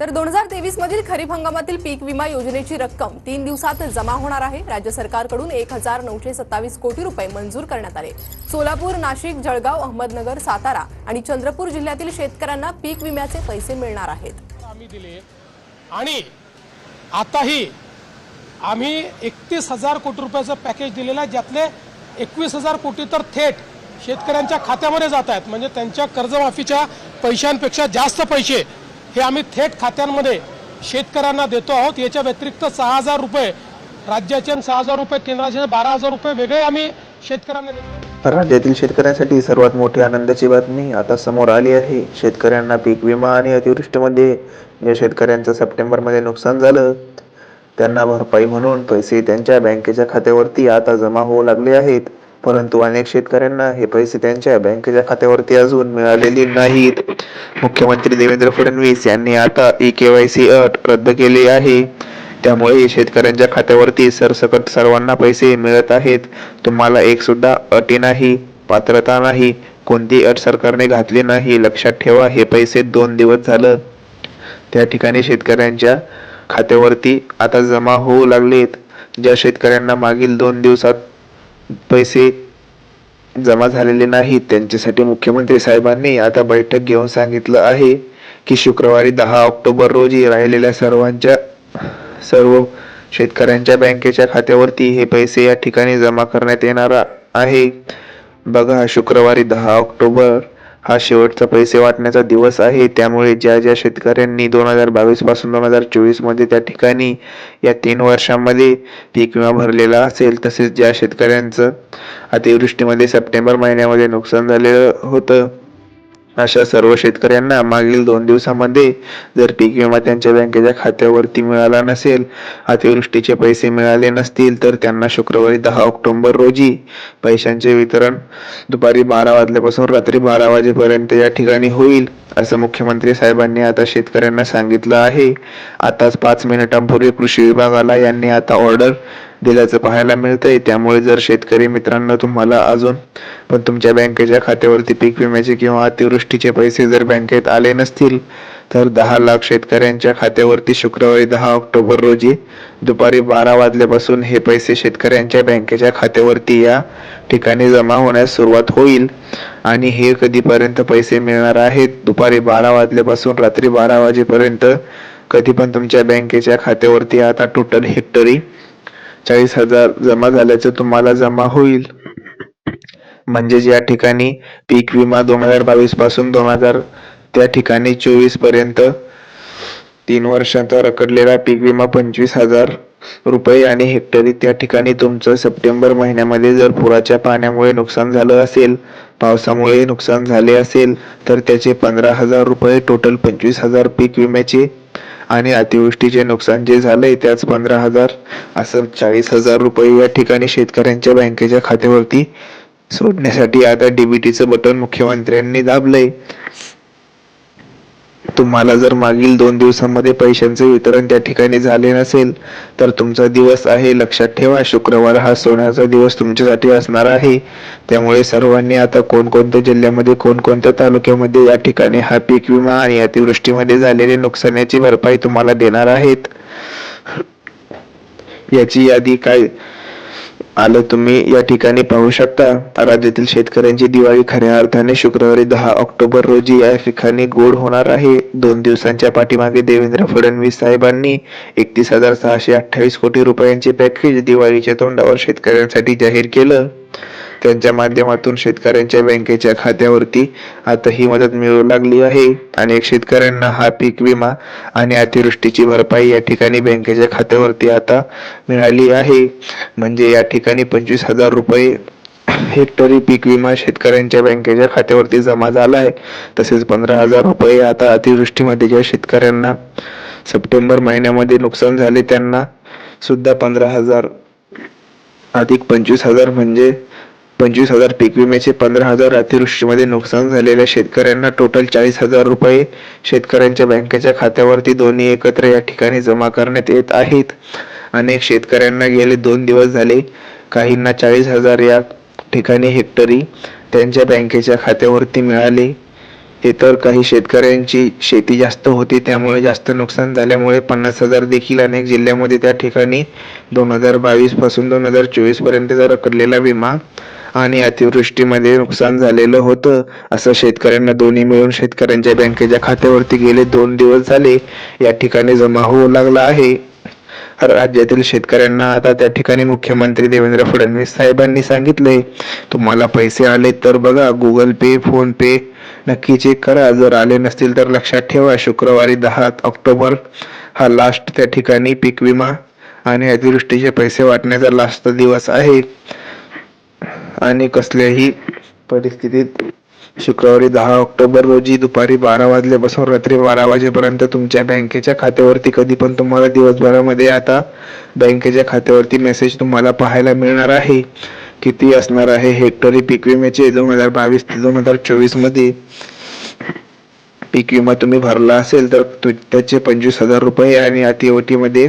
तर दोन हजार तेवीस मधील खरीप हंगामातील पीक विमा योजनेची रक्कम तीन दिवसात जमा होणार आहे. राज्य सरकारकडून एक हजार नऊशे सत्तावीस कोटी रुपये मंजूर करण्यात आले. सोलापूर नाशिक जळगाव अहमदनगर सातारा आणि चंद्रपूर जिल्ह्यातील शेतकऱ्यांना पीक विम्याचे पैसे मिळणार आहेत. आम्ही दिले. आणि आताही आम्ही एकतीस हजार कोटी रुपयाचं पॅकेज दिलेलं आहे ज्यातले एकवीस हजार कोटी तर थेट शेतकऱ्यांच्या खात्यामध्ये जात आहेत. म्हणजे त्यांच्या कर्जमाफीच्या पैशांपेक्षा जास्त पैसे हे आम्ही थेट खात्यांमध्ये शेतकऱ्यांना देतो आहोत. याच्या व्यतिरिक्त सहा हजार रुपये राज्याचे आणि सहा हजार रुपये केंद्राचे बारा हजार रुपये वेगळे आम्ही शेतकऱ्यांना देतो. राज्यातील शेतकऱ्यांसाठी सर्वात मोठी आनंदाची बातमी आता समोर आली आहे. शेतकऱ्यांना पीक विमा आणि अतिवृष्टीमध्ये जे शेतकऱ्यांचं सप्टेंबरमध्ये नुकसान झालं. त्यांना भरपाई म्हणून पैसे त्यांच्या बँकेच्या खात्यावरती आता जमा होऊ लागले आहेत. परंतु अनेक शेतकऱ्यांना हे पैसे त्यांच्या बँकेच्या खात्यावरती अजून मिळालेले नाहीत. मुख्यमंत्री देवेंद्र फडणवीस यांनी आता ई के वाय सी अट रद्द केली आहे. त्यामुळे शेतकऱ्यांच्या खात्यावरती सरसकट सर्वांना पैसे मिळत आहेत. तुम्हाला एक सुद्धा अटी नाही पात्रता नाही कोणती अट सरकारने घातली नाही. लक्षात ठेवा हे पैसे दोन दिवस झालं. त्या ठिकाणी शेतकऱ्यांच्या खात्यावरती आता जमा होऊ लागलेत. ज्या शेतकऱ्यांना मागील दोन दिवसात पैसे जमा झालेले नाहीत. त्यांच्यासाठी मुख्यमंत्री साहेबांनी आता बैठक घेऊन सांगितलं आहे की शुक्रवारी दहा ऑक्टोबर रोजी राहिलेल्या सर्वांच्या सर्व शेतकऱ्यांच्या बँकेच्या खात्यावरती हे पैसे या ठिकाणी जमा करण्यात येणार आहे. बघा शुक्रवारी दहा ऑक्टोबर हा शेवटचा पैसे वाटण्याचा दिवस आहे. त्यामुळे ज्या ज्या शेतकऱ्यांनी दोन हजार बावीसपासून दोन हजार चोवीसमध्ये त्या ठिकाणी या तीन वर्षांमध्ये पीक विमा भरलेला असेल तसेच ज्या शेतकऱ्यांचं अतिवृष्टीमध्ये सप्टेंबर महिन्यामध्ये नुकसान झालेलं होतं अशा सर्व शेतकऱ्यांना मागील दोन दिवसामध्ये जर पीक विमा त्यांच्या बँकेच्या खात्यावरती मिळाला नसेल अतिवृष्टीचे पैसे मिळाले नसतील तर त्यांना शुक्रवारी दहा ऑक्टोबर रोजी पैशांचे वितरण दुपारी बारा वाजल्यापासून रात्री बारा वाजेपर्यंत या ठिकाणी होईल असं मुख्यमंत्री साहेबांनी आता शेतकऱ्यांना सांगितलं आहे. आताच पाच मिनिटांपूर्वी कृषी विभागाला यांनी आता ऑर्डर दिल्याचं पाहायला मिळतंय. त्यामुळे जर शेतकरी मित्रांनो तुम्हाला अजून पण तुमच्या बँकेच्या खात्यावरती पीक विम्याचे किंवा अतिवृष्टीचे पैसे जर बँकेत आले नसतील तर दहा लाख शेतकऱ्यांच्या खात्यावरती शुक्रवारी दहा ऑक्टोबर रोजी दुपारी बारा वाजल्यापासून हे पैसे शेतकऱ्यांच्या बँकेच्या खात्यावरती या ठिकाणी जमा होण्यास सुरुवात होईल. आणि हे कधीपर्यंत पैसे मिळणार आहेत? दुपारी बारा वाजल्यापासून रात्री बारा वाजेपर्यंत कधी पण तुमच्या बँकेच्या खात्यावरती आता टोटल हेक्टरी चाळीस हजार जमा झाल्याचं तुम्हाला जमा होईल. म्हणजेच या ठिकाणी पीक विमा दोन हजार बावीसपासून दोन हजार त्या ठिकाणी चोवीसपर्यंत तीन वर्षाचा रखडलेला पीक विमा पंचवीस हजार रुपये आणि हेक्टरी त्या ठिकाणी तुमचं सप्टेंबर महिन्यामध्ये जर पुराच्या पाण्यामुळे नुकसान झालं असेल पावसामुळे नुकसान झाले असेल तर त्याचे पंधरा हजार रुपये टोटल पंचवीस हजार पीक विम्याचे आणि अतिवृष्टीचे नुकसान जे झालंय त्याच पंधरा हजार असं चाळीस हजार रुपये या ठिकाणी शेतकऱ्यांच्या बँकेच्या खात्यावरती सोडण्यासाठी आता डीबीटीचं बटन मुख्यमंत्र्यांनी दाबलंय. तुम्हाला जर मागील दोन दिवसांमध्ये पैशांचे वितरण त्या ठिकाणी झाले नसेल तर तुमचा दिवस आहे लक्षात ठेवा. शुक्रवार हा सोन्याचा दिवस तुमच्यासाठी असणार आहे. त्यामुळे सर्वांनी आता कोणकोणत्या जिल्ह्यामध्ये कोणकोणत्या तालुक्यामध्ये या ठिकाणी हा पीक विमा आणि अतिवृष्टीमध्ये झालेले नुकसानाची भरपाई तुम्हाला देणार आहेत? याची यादी काय आलं तुम्ही या ठिकाणी पाहू शकता. राज्यातील शेतकऱ्यांची दिवाळी खऱ्या अर्थाने शुक्रवारी दहा ऑक्टोबर रोजी या ठिकाणी गोड होणार आहे. दोन दिवसांच्या पाठीमागे देवेंद्र फडणवीस साहेबांनी एकतीस हजार सहाशे अठ्ठावीस कोटी रुपयांचे पॅकेज दिवाळीच्या तोंडावर शेतकऱ्यांसाठी जाहीर केलं. त्यांच्या माध्यमातून शेतकऱ्यांच्या बँकेच्या खात्यावरती आता ही मदत मिळू लागली आहे. अनेक शेतकऱ्यांना हा पीक विमा आणि अतिवृष्टीची भरपाई या ठिकाणी बँकेच्या खात्यावरती आता मिळाली आहे. म्हणजे या ठिकाणी पंचवीस हजार रुपये हेक्टरी पीक विमा शेतकऱ्यांच्या बँकेच्या खात्यावरती जमा झाला आहे. तसेच पंधरा हजार रुपये आता अतिवृष्टीमध्ये ज्या शेतकऱ्यांना सप्टेंबर महिन्यामध्ये नुकसान झाले त्यांना सुद्धा पंधरा हजार अधिक पंचवीस हजार म्हणजे पंचवीस हजार पीक विम्याचे पंधरा हजार अतिवृष्टीमध्ये नुकसान झालेल्या शेतकऱ्यांना टोटल चाळीस हजार रुपये शेतकऱ्यांच्या बँकेच्या खात्यावरती दोन्ही एकत्र या ठिकाणी जमा करण्यात येत आहेत. अनेक शेतकऱ्यांना गेले दोन दिवस झाले. काहींना चाळीस हजार या ठिकाणी हेक्टरी त्यांच्या बँकेच्या खात्यावरती मिळाले. इतर काही शेतकऱ्यांची शेती जास्त होती त्यामुळे जास्त नुकसान झाल्यामुळे पन्नास हजार देखील अनेक जिल्ह्यामध्ये त्या ठिकाणी दोन हजार बावीसपासून दोन हजार चोवीसपर्यंतचा रखडलेला विमा आणि अतिवृष्टीमध्ये नुकसान झालेलं होतं असं शेतकऱ्यांना दोन्ही मिळून शेतकऱ्यांच्या बँकेच्या खात्यावरती गेले दोन दिवस झाले या ठिकाणी जमा होऊ लागला आहे. राज्यातील शेतकऱ्यांना आता त्या ठिकाणी मुख्यमंत्री देवेंद्र फडणवीस साहेबांनी सांगितले तुम्हाला पैसे आले तर बघा गुगल पे फोन पे नक्की चेक करा. जर आले नसतील तर लक्षात ठेवा शुक्रवारी दहा ऑक्टोबर हा लास्ट त्या ठिकाणी पीक विमा आणि अतिवृष्टीचे पैसे वाटण्याचा लास्ट दिवस आहे. आणि कसल्याही परिस्थितीत शुक्रवारी दहा ऑक्टोबर रोजी दुपारी बारा वाजल्यापासून रात्री बारा वाजेपर्यंत तुमच्या बँकेच्या खात्यावरती कधी पण तुम्हाला दिवसभरामध्ये आता बँकेच्या खात्यावरती मेसेज तुम्हाला पाहायला मिळणार आहे. किती असणार आहे हेक्टरी पीक विम्याचे दोन हजार बावीस ते दोन हजार चोवीसमध्ये पीक विमा तुम्ही भरला असेल तर तु- त्याचे पंचवीस हजार रुपये आणि अतिवटीमध्ये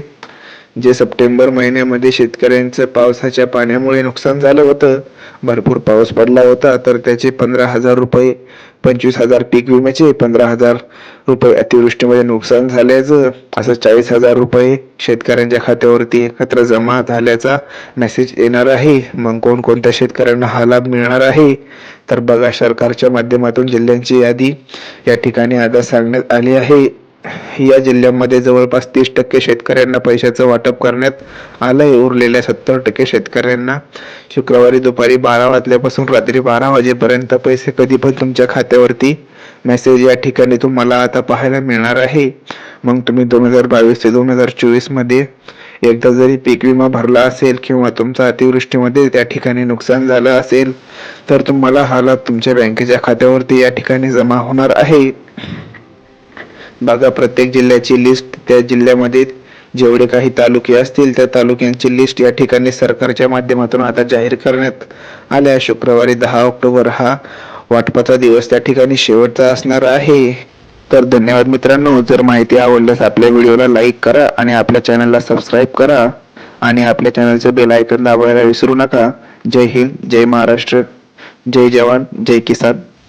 जे सप्टेंबर महिन्यामध्ये शेतकऱ्यांचं पावसाच्या पाण्यामुळे नुकसान झालं होतं भरपूर पाऊस पडला होता तर त्याचे पंधरा हजार रुपये पंचवीस हजार पीक विम्याचे पंधरा हजार रुपये अतिवृष्टीमध्ये नुकसान झाल्याचं असं चाळीस हजार रुपये शेतकऱ्यांच्या खात्यावरती एकत्र जमा झाल्याचा मेसेज येणार आहे. मग कोणकोणत्या शेतकऱ्यांना हा लाभ मिळणार आहे? तर बघा सरकारच्या माध्यमातून जिल्ह्यांची यादी या ठिकाणी आता सांगण्यात आली आहे. या जिल्ह्यामध्ये जवळपास तीस टक्के शेतकऱ्यांना पैशाचं वाटप करण्यात आलंय. उरलेल्या सत्तर टक्के शेतकऱ्यांना शुक्रवारी दुपारी बारा वाजल्यापासून रात्री बारा वाजेपर्यंत पैसे कधी पण तुमच्या खात्यावरती मेसेज या ठिकाणी तुम्हाला आता पाहायला मिळणार आहे. मग तुम्ही दोन हजार बावीस ते दोन हजार चोवीसमध्ये एकदा जरी पीक विमा भरला असेल किंवा तुमचा अतिवृष्टीमध्ये त्या ठिकाणी नुकसान झालं असेल तर तुम्हाला हा लाभ तुमच्या बँकेच्या खात्यावरती या ठिकाणी जमा होणार आहे. बघा प्रत्येक जिल्ह्याची लिस्ट त्या जिल्ह्यामध्ये जेवढे काही तालुके असतील त्या तालुक्यांची लिस्ट या ठिकाणी सरकारच्या माध्यमातून आता जाहीर करण्यात आल्या. शुक्रवारी दहा ऑक्टोबर हा वाटपाचा दिवस त्या ठिकाणी शेवटचा असणार आहे. तर धन्यवाद मित्रांनो. जर माहिती आवडल्यास आपल्या व्हिडिओला लाईक करा आणि आपल्या चॅनलला सबस्क्राईब करा. आणि आपल्या चॅनलचं बेल आयकन दाबायला विसरू नका. जय हिंद जय महाराष्ट्र जय जवान जय किसान.